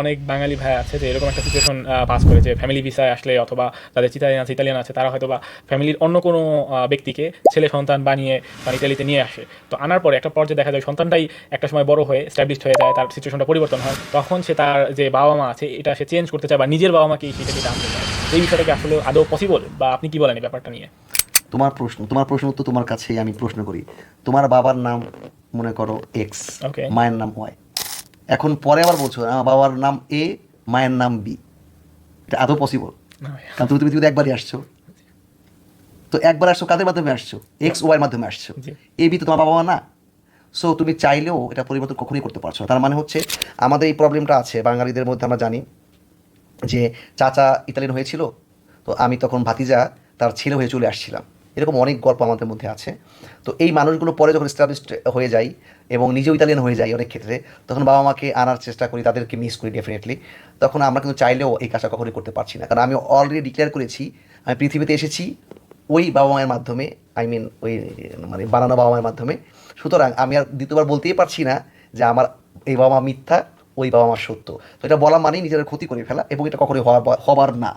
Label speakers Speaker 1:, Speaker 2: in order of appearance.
Speaker 1: অনেক বাঙালি ভাই আছে যে এরকম একটা সিচুয়েশন পাস করে যে ফ্যামিলি ভিসায় আসলে অথবা যাদের ইতালিয়ান আছে ইতালিয়ান আছে তারা হয়তো বা ফ্যামিলির অন্য কোনো ব্যক্তিকে ছেলে সন্তান বানিয়ে মানে ইতালিতে নিয়ে আসে। তো আনার পরে একটা পর্যায়ে দেখা যায় সন্তানটাই একটা সময় বড় হয়ে স্ট্যাবলিশড হয়ে যায় তার সিচুয়েশনটা পরিবর্তন হয়। তখন সে তার যে বাবা মা আছে এটা সে চেঞ্জ করতে চায় বা নিজের বাবা মাকেই সেটাকে আনতে চায়। এই বিষয়টাকে আসলে আদৌ পসিবল বা আপনি কি বলেন এই ব্যাপারটা নিয়ে?
Speaker 2: তোমার প্রশ্ন তোমার প্রশ্ন উত্তর তোমার কাছেই আমি প্রশ্ন করি। তোমার বাবার নাম মনে করো এক্স. মায়ের নাম ওয়াই এখন পরে আবার বলছো আমার বাবার নাম এ মায়ের নাম বি। এটা আদৌ পসিবল। কারণ তুমি পৃথিবীতে একবারই আসছো। তো একবার আসছো কাদের মাধ্যমে আসছো? এক্স ওয়াইয়ের মাধ্যমে আসছো। এ বি তো তোমার বাবা মা না। সো তুমি চাইলেও এটা পরিবর্তন কখনোই করতে পারছ না। তার মানে হচ্ছে আমাদের এই প্রবলেমটা আছে বাঙালিদের মধ্যে আমরা জানি যে চাচা ইতালিয়ান হয়েছিল তো আমি তখন ভাতিজা তার ছেলে হয়ে চলে আসছিলাম। এরকম অনেক গল্প আমাদের মধ্যে আছে। তো এই মানুষগুলো পরে যখন স্টাবলিশড হয়ে যায় এবং নিজেও ইতালিয়ান হয়ে যায় অনেক ক্ষেত্রে, তখন বাবা মাকে আনার চেষ্টা করি, তাদেরকে মিস করি ডেফিনেটলি তখন আমরা কিন্তু চাইলেও এই কাজটা কখনোই করতে পারছি না। কারণ আমি অলরেডি ডিক্লেয়ার করেছি, আমি পৃথিবীতে এসেছি ওই বাবা মায়ের মাধ্যমে আই মিন ওই মানে বানানো বাবা মায়ের মাধ্যমে। সুতরাং আমি আর দ্বিতীয়বার বলতেই পারছি না যে আমার এই বাবা মা মিথ্যা, ওই বাবা মার সত্য। তো এটা বলা মানেই নিজের ক্ষতি করে ফেলা এবং এটা কখনোই হওয়ার হবার না।